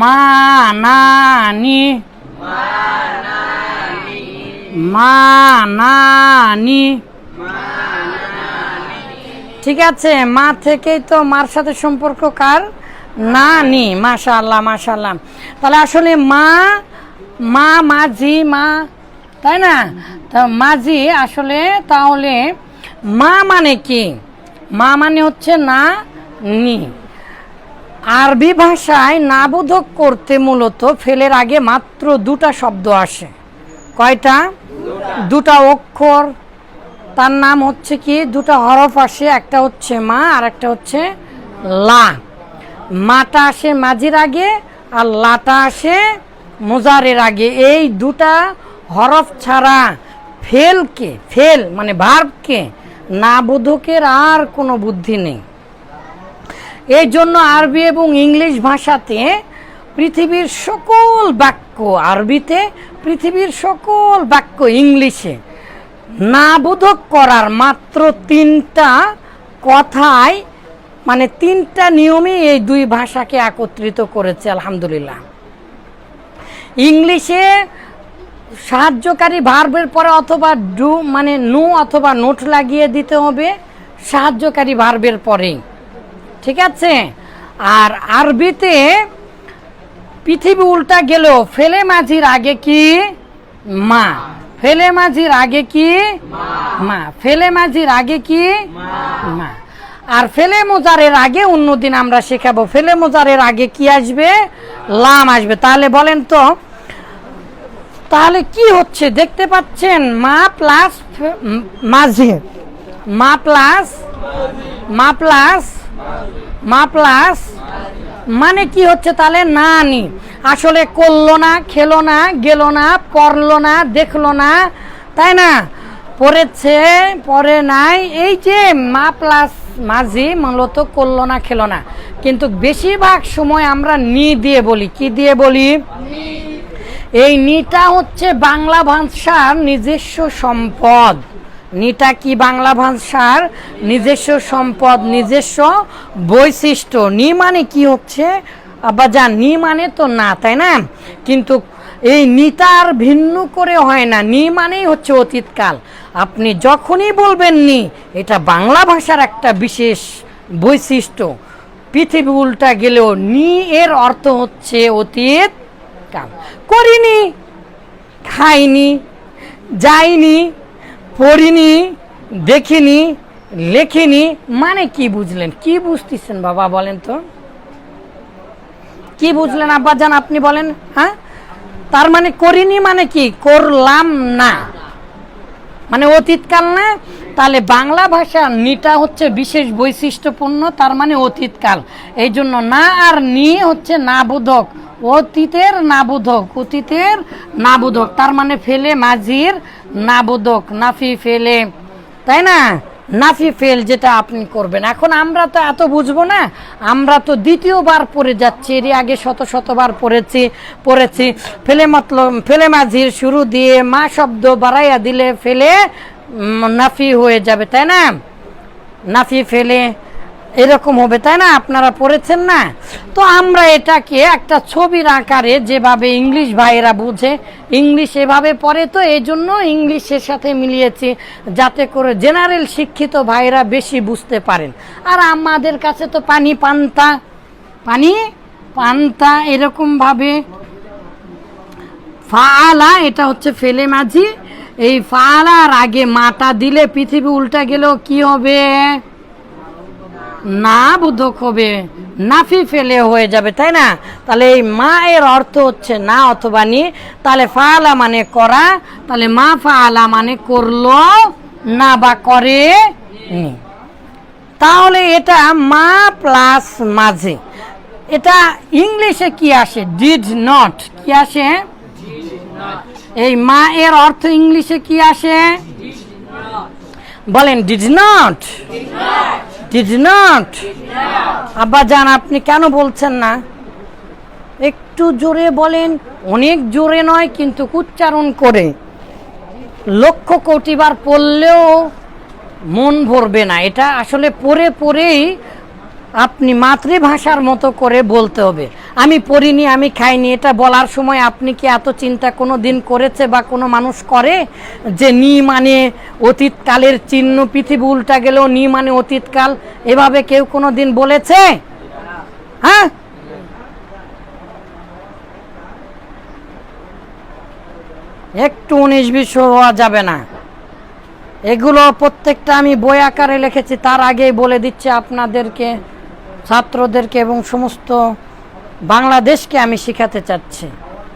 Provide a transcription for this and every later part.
মা নানি মা নানি ঠিক আছে, মা থেকেই তো মার সাথে সম্পর্ক কার? নানি মাশাল্লাহ মাশাল্লাহ তাহলে আসলে মা মা, মাঝি, মা, তাই না? তা মাঝি আসলে তাহলে মা মানে কি? মা মানে হচ্ছে না নি। আরবি ভাষায় নাবোধক করতে মূলত ফেলের আগে মাত্র দুটা শব্দ আসে। কয়টা? দুটা অক্ষর। তার নাম হচ্ছে কি? দুটা হরফ আসে, একটা হচ্ছে মা, আর একটা হচ্ছে লা। মাটা আসে মাঝির আগে, আর লাটা আসে মোজারের আগে। এই দুটা হরফ ছাড়া ফেলকে, ফেল মানে ভার্বকে না বোধকের আর কোনো বুদ্ধি নেই। এই জন্য আরবি এবং ইংলিশ ভাষাতে পৃথিবীর সকল বাক্য আরবিতে, পৃথিবীর সকল বাক্য ইংলিশে। না বোধক করার মাত্র তিনটা কথায় মানে তিনটা নিয়মে এই দুই ভাষাকে একত্রিত করেছে, আলহামদুলিল্লাহ। ইংলিশে সাহায্যকারী ভার্বের পরে অথবা ডু মানে নু অথবা নোট লাগিয়ে দিতে হবে, সাহায্যকারী ভার্বের পরেই। ঠিক আছে? আর আরবিতে পৃথিবী উল্টা গেল। ফেলে মাঝির আগে কি? মা। ফেলে মাঝির আগে কি? মা। ফেলে মাঝির আগে কি? মা। আর ফেলে মোজারের আগে অন্যদিন আমরা শেখাবো। ফেলে মোজারের আগে কি আসবে? লাম আসবে। তাহলে বলেন তো, তাহলে কি হচ্ছে? দেখতে পাচ্ছেন, মা প্লাস মাঝি মা প্লাস মা প্লাস মা প্লাস? মানে কি হচ্ছে তাহলে? না, নি। আসলে করল না, খেলো না, গেল না, পড়ল না, দেখল না, তাই না? পড়েছে পরে নাই। এই যে মা প্লাস মাঝি মূলত করল না, খেলো না। কিন্তু বেশিরভাগ সময় আমরা নি দিয়ে বলি। কি দিয়ে বলি? এই নিটা হচ্ছে বাংলা ভাষার নিজস্ব সম্পদ। নিটা কি বাংলা ভাষার নিজস্ব সম্পদ, নিজস্ব বৈশিষ্ট্য? নি মানে কি হচ্ছে? আবার যা নি মানে তো না, তাই না? কিন্তু এই নিতার ভিন্ন করে হয় না। নি মানেই হচ্ছে অতীতকাল। আপনি যখনই বলবেন নি, এটা বাংলা ভাষার একটা বিশেষ বৈশিষ্ট্য। পৃথিবী উল্টা গেলেও নি এর অর্থ হচ্ছে অতীত কাল করিনি, খাইনি, যাইনি পড়িনি, দেখিনি, লেখিনি মানে কি বুঝলেন? কি বুঝতেছেন বাবা বলেন তো? কি বুঝলেন আব্বাজান আপনি বলেন হ্যাঁ? তার মানে করিনি মানে কি? করলাম না। মানে অতীতকাল না? তাহলে বাংলা ভাষা নিটা হচ্ছে বিশেষ বৈশিষ্ট্যপূর্ণ, তার মানে অতীতকাল। এই জন্য না আর নি হচ্ছে না বোধক অতীতের না বোধক অতীতের না বোধক তার মানে ফেলে, মাঝির না বোধক নাফি ফেলে। তাই না? নাফি ফেল যেটা আপনি করবেন। এখন আমরা তো এত বুঝব না, আমরা তো দ্বিতীয়বার পড়ে যাচ্ছি এর আগে শত শতবার পড়েছি পড়েছি। ফেলে মতলব, ফেলে মাঝির শুরু দিয়ে মা শব্দ বাড়াইয়া দিলে ফেলে নাফি হয়ে যাবে, তাই না? নাফি ফেলে এরকম হবে, তাই না? আপনারা পড়েছেন না? তো আমরা এটাকে একটা ছবির আকারে যেভাবে ইংলিশ ভাইয়েরা বুঝে, ইংলিশ এভাবে পড়ে, তো এই জন্য ইংলিশের সাথে মিলিয়েছি যাতে করে জেনারেল শিক্ষিত ভাইয়েরা বেশি বুঝতে পারেন। আর আমাদের কাছে তো পানি পান্তা। পানি পান্তা এরকমভাবে। ফালা, এটা হচ্ছে ফেলে মাঝি। এই ফালার আগে মাটা দিলে পৃথিবী উল্টা গেলেও কি হবে? না বোধক হবে নাফি ফেলে হয়ে যাবে, তাই না? তাহলে এই মা এর অর্থ হচ্ছে না অথবা নি, তাহলে ফালা মানে করা, তাহলে মা ফালা মানে করল না বা করে নি। তাহলে এটা মা প্লাস মাঝে। এটা ইংলিশে কি আসে? Did not. কি আসে? এই মা এর অর্থ ইংলিশে কি আসে? বলেন, ডিড নট। Did not? আব্বা জান, আপনি কেন বলছেন না? একটু জোরে বলেন, অনেক জোরে নয়, কিন্তু উচ্চারণ করে। লক্ষ কোটিবার পড়লেও মন ভরবে না। এটা আসলে পড়ে পড়েই আপনি মাতৃভাষার মতো করে বলতে হবে। আমি পড়িনি, আমি খাইনি, এটা বলার সময় আপনি কি এত চিন্তা কোনো দিন করেছে বা কোনো মানুষ করে? যে নি মানে অতীতকালের চিহ্ন, পৃথিবী উল্টা গেলেও নি মানে অতীতকাল, এভাবে কেউ কোনো দিন বলেছে? হ্যাঁ? একটু উনিশ বিশ হওয়া যাবে না। এগুলো প্রত্যেকটা আমি বই আকারে লিখেছি, তার আগেই বলে দিচ্ছি আপনাদেরকে। ছাত্রদেরকে এবং সমস্ত বাংলাদেশকে আমি শেখাতে চাচ্ছি।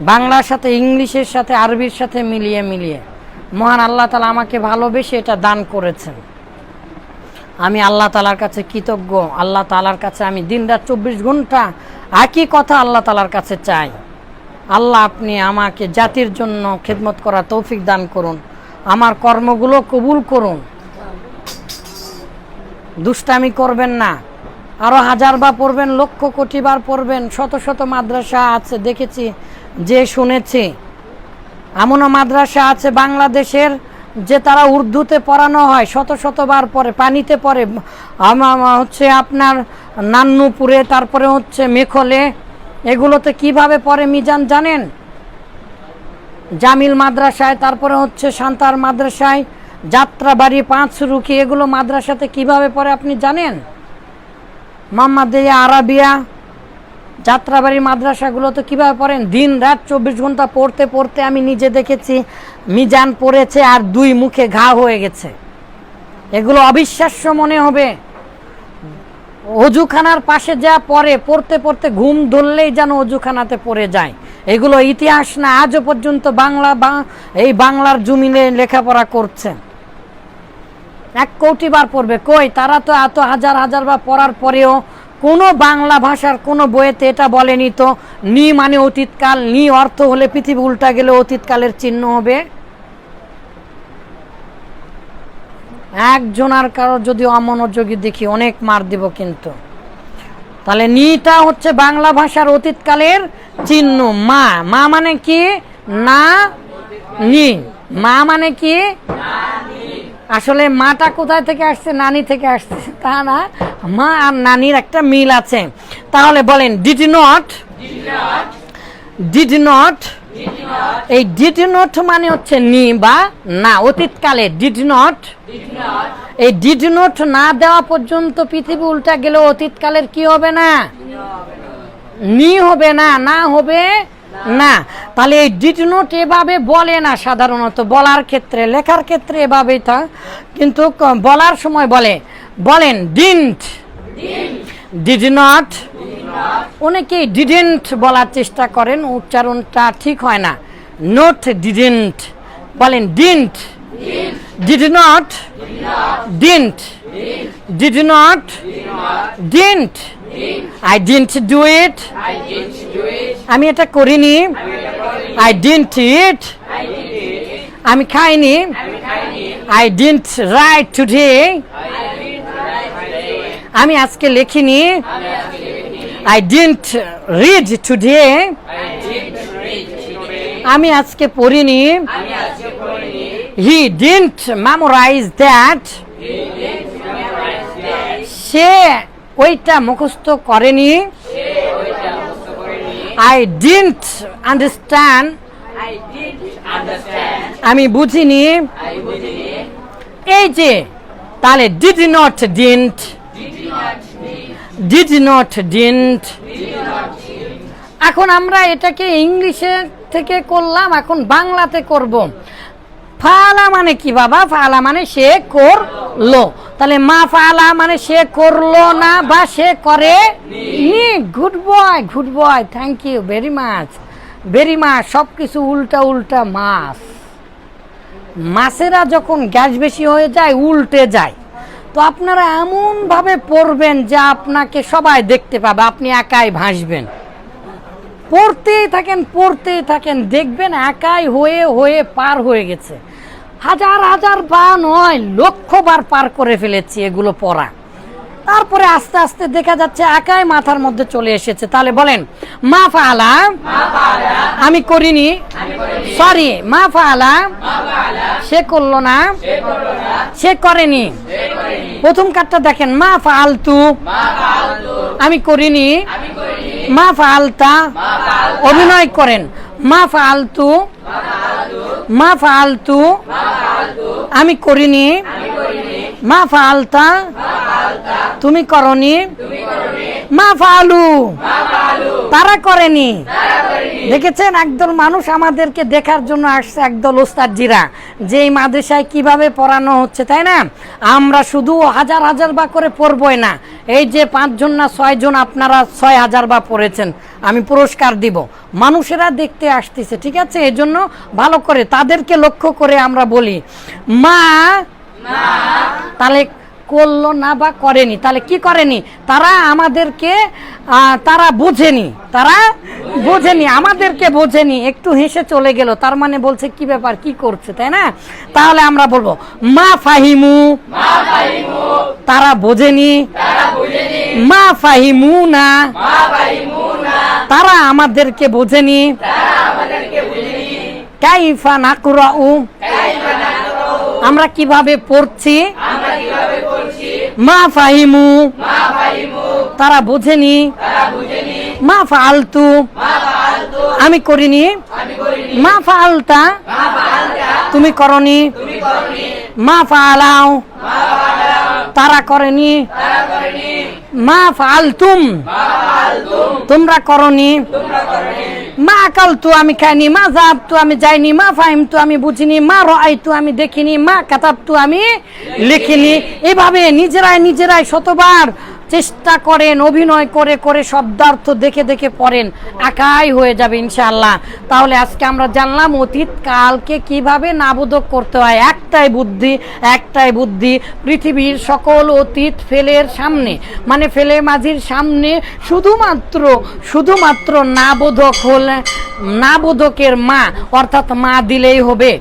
বাংলার সাথে ইংলিশের সাথে আরবির সাথে মিলিয়ে মিলিয়ে। মহান আল্লাহ তালা আমাকে ভালোবেসে এটা দান করেছেন। আমি আল্লাহ তালার কাছে কৃতজ্ঞ। আল্লাহ তালার কাছে আমি দিন রাত চব্বিশ ঘণ্টা একই কথা আল্লাহ তালার কাছে চাই। আল্লাহ আপনি আমাকে জাতির জন্য খেদমত করা তৌফিক দান করুন। আমার কর্মগুলো কবুল করুন। দুষ্টামি করবেন না। আরও হাজারবার পড়বেন, লক্ষ কোটি বার পড়বেন, শত শত মাদ্রাসা আছে, দেখেছি, যে শুনেছি। এমনও মাদ্রাসা আছে বাংলাদেশের যে তারা উর্দুতে পড়ানো হয়, শত শতবার পরে পানিতে আম- হচ্ছে আপনার নান্নুপুরে, তারপরে হচ্ছে মেখলে, এগুলোতে কীভাবে পড়ে মিজান জানেন? জামিল মাদ্রাসায়, তারপরে হচ্ছে সান্তার মাদ্রাসায়, যাত্রাবাড়ি, পাঁচ রুখি, এগুলো মাদ্রাসাতে কীভাবে পরে আপনি জানেন? মোহাম্মদিয়া আরাবিয়া, যাত্রাবাড়ি মাদ্রাসাগুলোতে কীভাবে পড়েন? দিন রাত চব্বিশ ঘণ্টা পড়তে পড়তে আমি নিজে দেখেছি, মিজান পড়েছে আর দুই মুখে ঘা হয়ে গেছে। এগুলো অবিশ্বাস্য মনে হবে। অজুখানার পাশে যা পড়ে, পড়তে পড়তে ঘুম ধরলেই যেন অজুখানাতে পড়ে যায়। এগুলো ইতিহাস না, আজও পর্যন্ত বাংলা বা এই বাংলার জমিনে লেখাপড়া করছে এক কোটি বার পড়বে। কই? তারা তো এত হাজার হাজার বার পড়ার পরেও কোনো বাংলা ভাষার কোনো বইয়েতে এটা বলেনি তো, নি মানে অতীতকাল, নি অর্থ হলে পৃথিবী উল্টা গেলে অতীতকালের চিহ্ন হবে? একজনার কারও যদি অমনোযোগী দেখি, অনেক মার দিব কিন্তু। তাহলে নিটা হচ্ছে বাংলা ভাষার অতীতকালের চিহ্ন, মা। মা মানে কি? না, নি। মা মানে কি? আসলে মাটা কোথায় থেকে আসছে, নানি থেকে আসছে, তা না, মা আর নানির একটা মিল আছে। তাহলে বলেন ডিড নট ডিড নট এই ডিড নট মানে হচ্ছে নি বা না, অতীতকালে ডিড নট এই ডিড নট না দেওয়া পর্যন্ত পৃথিবী উল্টা গেলে অতীতকালের কি হবে না? নি হবে না না হবে না, তাহলে এই ডিড নোট এভাবে বলে না সাধারণত, বলার ক্ষেত্রে, লেখার ক্ষেত্রে এভাবেই তা। কিন্তু বলার সময় বলে, বলেন ডিন্ট ডিড নট অনেকেই ডিডেন্ট বলার চেষ্টা করেন, উচ্চারণটা ঠিক হয় না। নোট ডিডেন্ট বলেন didn't did not didn't did not didn't I didn't do it আমি এটা করিনি। আই ডিন্ট ইট আমি খাইনি। আই ডিন্ট রাইট টুডে আমি আজকে লিখিনি। আই ডিন্ট রিড টুডে আমি আজকে পড়িনি। হি ডিন্ট মেমোরাইজ দ্যাট সে ওইটা মুখস্থ করেনি। আই ডিন্ট আন্ডারস্ট্যান্ড আমি বুঝিনি। এই যে, তাহলে did not didn't did not didn't এখন আমরা এটাকে ইংলিশে থেকে করলাম, এখন বাংলাতে করব। ফালা মানে কি বাবা? ফালা মানে সে করল। তাহলে মা ফালা মানে সে করল না বা সে করে good boy good boy thank you very much very much সব কিছু উল্টা উল্টা মাছ। মাছেরা যখন গ্যাস বেশি হয়ে যায়, উল্টে যায়। তো আপনারা এমনভাবে পড়বেন যে আপনাকে সবাই দেখতে পাবে, আপনি একাই ভাসবেন। পড়তেই থাকেন পড়তেই থাকেন, দেখবেন একাই হয়ে হয়ে পার হয়ে গেছে। হাজার হাজার বা নয় লক্ষ বার পার করে ফেলেছি এগুলো পড়া। তারপরে আস্তে আস্তে দেখা যাচ্ছে একাই মাথার মধ্যে চলে এসেছে। তাহলে বলেন, মা ফালা, আমি করিনি। সরি মা ফালা, সে করল না। সে করেনি। প্রথম কার্ডটা দেখেন, মা ফালতু। আমি করিনি। মা ফালতা। অভিনয় করেন। মা ফালতু। মা ফালতু আমি করিনি। মা ফালতা তুমি করনি। মা ফালু। তারা করেনি। দেখেছেন একদল মানুষ আমাদেরকে দেখার জন্য আসছে একদল ওস্তাদজিরা। যে এই মাদ্রাসায় কীভাবে পড়ানো হচ্ছে তাই না? আমরা শুধু হাজার হাজার বা করে পড়বই না। এই যে পাঁচজন না ছয়জন আপনারা ছয় হাজার বা পড়েছেন আমি পুরস্কার দিব। মানুষেরা দেখতে আসতেছে ঠিক আছে? এই জন্য ভালো করে তাদেরকে লক্ষ্য করে আমরা বলি মা তাহলে করল না বা করেনি তাহলে কি করেনি? তারা আমাদেরকে তারা বোঝেনি তারা বোঝেনি আমাদেরকে বোঝেনি একটু হেসে চলে গেল তার মানে বলছে কি ব্যাপার কি করছে তাই না? তাহলে আমরা বলব মা ফাহিমু তারা বোঝেনি মা ফাহিমু না তারা আমাদেরকে বোঝেনি কাইফা নাকুরাউ আমরা কীভাবে পড়ছি মা ফাহিমু। তারা বোঝেনি। মা ফালতু আমি করিনি। মা ফালতা তুমি করনি। মা ফালাও তারা করেনি। মা ফালতুম তোমরা করনি। মা আকাল তো আমি খাইনি, মা জাব তো আমি যাইনি, মা ফাহিম তো আমি বুঝিনি, মা রাই তো আমি দেখিনি, মা কাতাব তো আমি লিখিনি। এভাবে নিজেরাই নিজেরাই শতবার চেষ্টা করেন, অভিনয় করে করে শব্দার্থ দেখে দেখে পড়েন, একাই হয়ে যাবে ইনশাল্লাহ তাহলে আজকে আমরা জানলাম অতীত কালকে কীভাবে নাবোধক করতে হয়। একটাই বুদ্ধি একটাই বুদ্ধি, পৃথিবীর সকল অতীত ফেলের সামনে মানে ফেলে মাঝির সামনে শুধুমাত্র শুধুমাত্র নাবোধক হলে নাবোধকের মা, অর্থাৎ মা দিলেই হবে।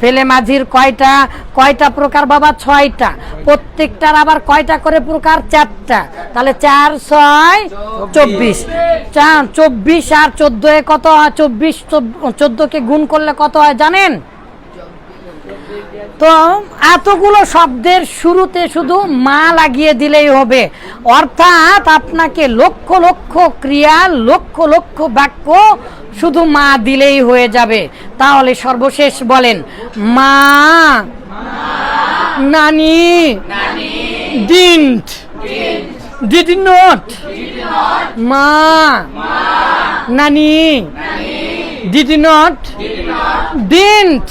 ফেলে মাঝির কয়টা কয়টা প্রকার বাবা? ছয়টা। প্রত্যেকটার আবার কয়টা করে প্রকার? চারটা। তাহলে চার, ছয়, চব্বিশ। চার, চব্বিশ আর চোদ্দ কত হয়? চব্বিশ চোদ্দকে গুণ করলে কত হয় জানেন? তো এতগুলো শব্দের শুরুতে শুধু মা লাগিয়ে দিলেই হবে। অর্থাৎ আপনাকে লক্ষ লক্ষ ক্রিয়া, লক্ষ লক্ষ বাক্য শুধু মা দিলেই হয়ে যাবে। তাহলে সর্বশেষ বলেন, মা, নানি ডিন্ট ডিড নট মা, নানি ডিড নট ডিন্ট